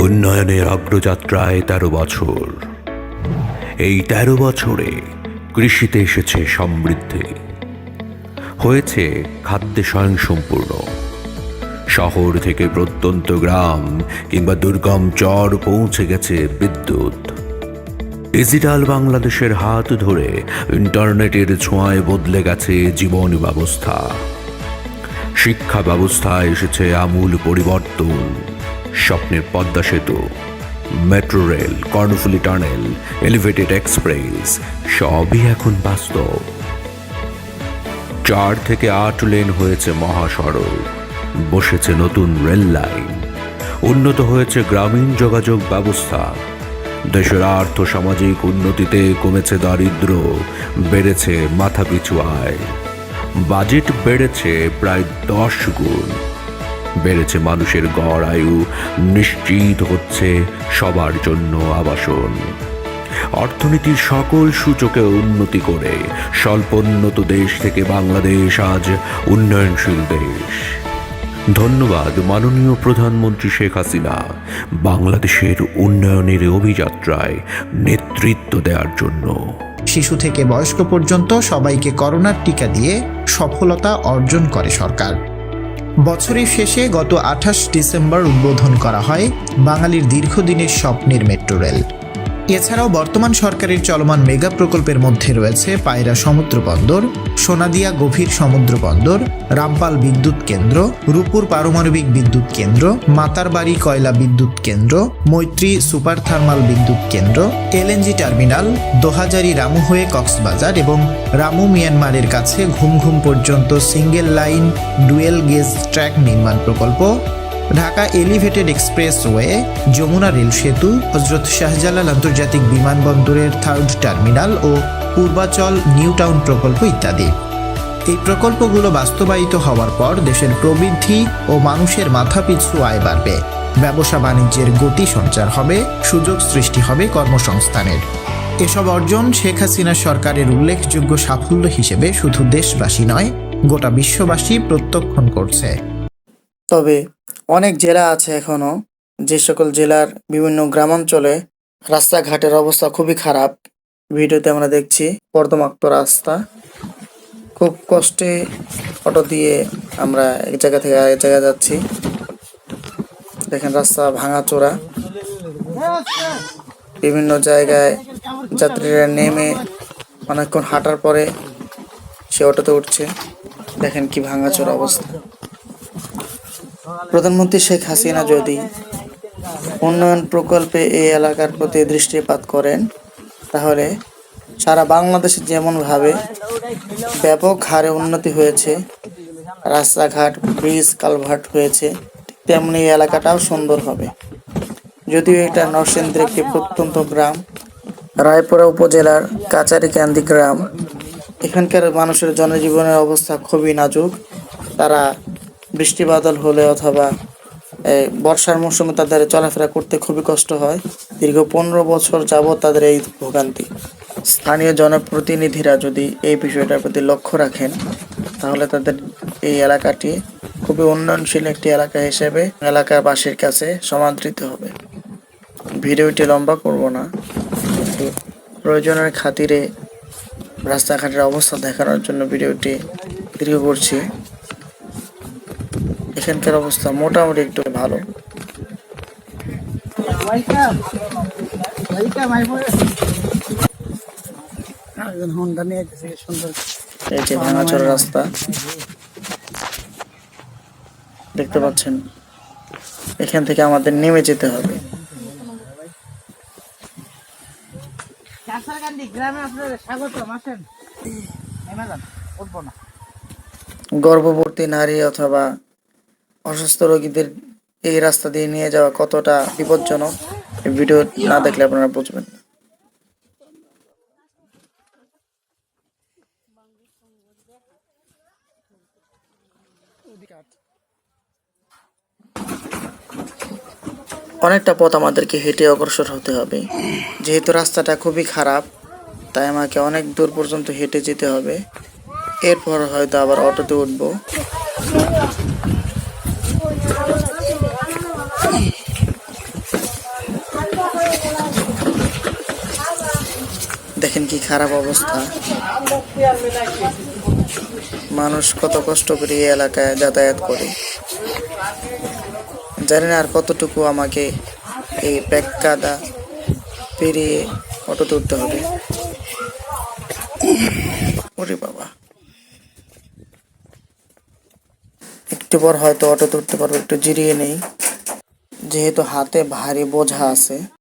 উন্নয়নের অগ্রযাত্রায় তেরো বছর। এই তেরো বছরে কৃষিতে এসেছে সমৃদ্ধি। হয়েছে খাদ্যে স্বয়ংসম্পূর্ণ। শহর থেকে প্রত্যন্ত গ্রাম কিংবা দুর্গম চর পৌঁছে গেছে বিদ্যুৎ। ডিজিটাল বাংলাদেশের হাত ধরে ইন্টারনেটের ছোঁয়ায় বদলে গেছে জীবন ব্যবস্থা। শিক্ষা ব্যবস্থায় এসেছে আমূল পরিবর্তন। স্বপ্নের পদ্মা সেতু metro rail Karnaphuli tunnel elevated express সবই এখন বাস্তব। চার থেকে আট লেন হয়েছে মহাসড়ক, বসেছে নতুন রেল লাইন উন্নত হয়েছে গ্রামীণ যোগাযোগ ব্যবস্থা। দেশের আর্থ সামাজিক উন্নতিতে কমেছে দারিদ্র, বেড়েছে মাথাপিছু আয়। বাজেট বেড়েছে প্রায় দশ গুণ। বেড়েছে মানুষের গড় আয়ু, নিশ্চিত হচ্ছে সবার জন্য আবাসন। অর্থনীতির সকল সূচকে উন্নতি করে স্বল্পোন্নত দেশ থেকে বাংলাদেশ আজ উন্নয়নশীল দেশ। ধন্যবাদ মাননীয় প্রধানমন্ত্রী শেখ হাসিনা বাংলাদেশের উন্নয়নের অভিযাত্রায় নেতৃত্ব দেওয়ার জন্য। শিশু থেকে বয়স্ক পর্যন্ত সবাইকে করোনার টিকা দিয়ে সফলতা অর্জন করে সরকার। বছরের শেষে গত আঠাশ ডিসেম্বর উদ্বোধন করা হয় বাঙালির দীর্ঘদিনের স্বপ্নের মেট্রো রেল। এছাড়াও বর্তমান সরকারের চলমান মেগা প্রকল্পের মধ্যে রয়েছে পায়রা সমুদ্র বন্দর, সোনাদিয়া গভীর সমুদ্র বন্দর, রামপাল বিদ্যুৎ কেন্দ্র রূপুর পারমাণবিক বিদ্যুৎ কেন্দ্র, মাতারবাড়ি কয়লা বিদ্যুৎ কেন্দ্র, মৈত্রী সুপার থার্মাল বিদ্যুৎ কেন্দ্র, এলএনজি টার্মিনাল, দোহাজারি রামু হয়ে কক্সবাজার এবং রামু মিয়ানমারের কাছে ঘুম ঘুম পর্যন্ত single line dual gauge track নির্মাণ প্রকল্প Dhaka elevated expressway Jamuna rail সেতু, হজরত শাহজালাল আন্তর্জাতিক বিমানবন্দরের থার্ড টার্মিনাল ও পূর্বাচল নিউ টাউন প্রকল্প ইত্যাদি। এই প্রকল্পগুলো বাস্তবায়িত হওয়ার পর দেশের প্রবৃদ্ধি ও মানুষের মাথাপিছু আয় বাড়বে। ব্যবসা বাণিজ্যের গতি সঞ্চার হবে, সুযোগ সৃষ্টি হবে কর্মসংস্থানের। এসব অর্জন শেখ হাসিনা সরকারের উল্লেখযোগ্য সাফল্য হিসেবে শুধু দেশবাসী নয়, গোটা বিশ্ববাসী প্রত্যক্ষণ করছে। তবে অনেক জেলা আছে এখনও যে সকল জেলার বিভিন্ন গ্রামাঞ্চলে রাস্তাঘাটের অবস্থা খুবই খারাপ। ভিডিওতে আমরা দেখছি কর্দমাক্ত রাস্তা। খুব কষ্টে অটো দিয়ে আমরা এক জায়গা থেকে আরেক জায়গায় যাচ্ছি। দেখেন রাস্তা ভাঙা চোরা বিভিন্ন জায়গায় যাত্রীরা নেমে অনেকক্ষণ হাঁটার পরে সে অটোতে উঠছে। দেখেন কি ভাঙাচোরা অবস্থা। প্রধানমন্ত্রী শেখ হাসিনা যদি উন্নয়ন প্রকল্পে এই এলাকার প্রতি দৃষ্টিপাত করেন, তাহলে সারা বাংলাদেশে যেমনভাবে ব্যাপক হারে উন্নতি হয়েছে, রাস্তাঘাট, ব্রিজ, কালভার্ট হয়েছে, তেমনি এই এলাকাটাও সুন্দর হবে। যদিও এটা নরসিংদীর একটি প্রত্যন্ত গ্রাম, রায়পুরা উপজেলার কাচারিকান্দি গ্রাম, এখানকার মানুষের জনজীবনের অবস্থা খুবই নাজুক। তারা বৃষ্টি বাদল হলে অথবা বর্ষার মৌসুমে তাদের চলাফেরা করতে খুবই কষ্ট হয়। দীর্ঘ পনেরো বছর যাবৎ তাদের এই ভোগান্তি। স্থানীয় জনপ্রতিনিধিরা যদি এই বিষয়টার প্রতি লক্ষ্য রাখেন, তাহলে তাদের এই এলাকাটি খুবই উন্নয়নশীল একটি এলাকা হিসেবে এলাকার এলাকাবাসীর কাছে সমাদৃত হবে। ভিডিওটি লম্বা করব না, কিন্তু প্রয়োজনের খাতিরে রাস্তাঘাটের অবস্থা দেখানোর জন্য ভিডিওটি দীর্ঘ করছি। এখানকার অবস্থা মোটামুটি একটু ভালো। এই যে ভাঙাচোরা রাস্তা। দেখতে পাচ্ছেন? এখান থেকে আমাদের নেমে যেতে হবে। গ্রামে আপনাদের স্বাগতম আসেন। না। গর্ভবতী নারী অথবা অসুস্থ রোগীদের এই রাস্তা দিয়ে নিয়ে যাওয়া কতটা বিপজ্জনক ভিডিও না দেখলে আপনারা বুঝবেন অনেকটা পথ আমাদেরকে হেঁটে অগ্রসর হতে হবে। যেহেতু রাস্তাটা খুবই খারাপ, তাই আমাকে অনেক দূর পর্যন্ত হেঁটে যেতে হবে। এরপর হয়তো আবার অটোতে উঠবো। কি খারাপ অবস্থা। মানুষ কত কষ্ট করে এই এলাকায় যাতায়াত করে। জানি না আর কতটুকু আমাকে এই প্যাক্কাদা পেরিয়ে অটো তুলতে হবে। ওরে বাবা। একটু পর হয়তো অটো তুলতে পারব, একটু জিরিয়ে নেই। যেহেতু হাতে ভারী বোঝা আছে।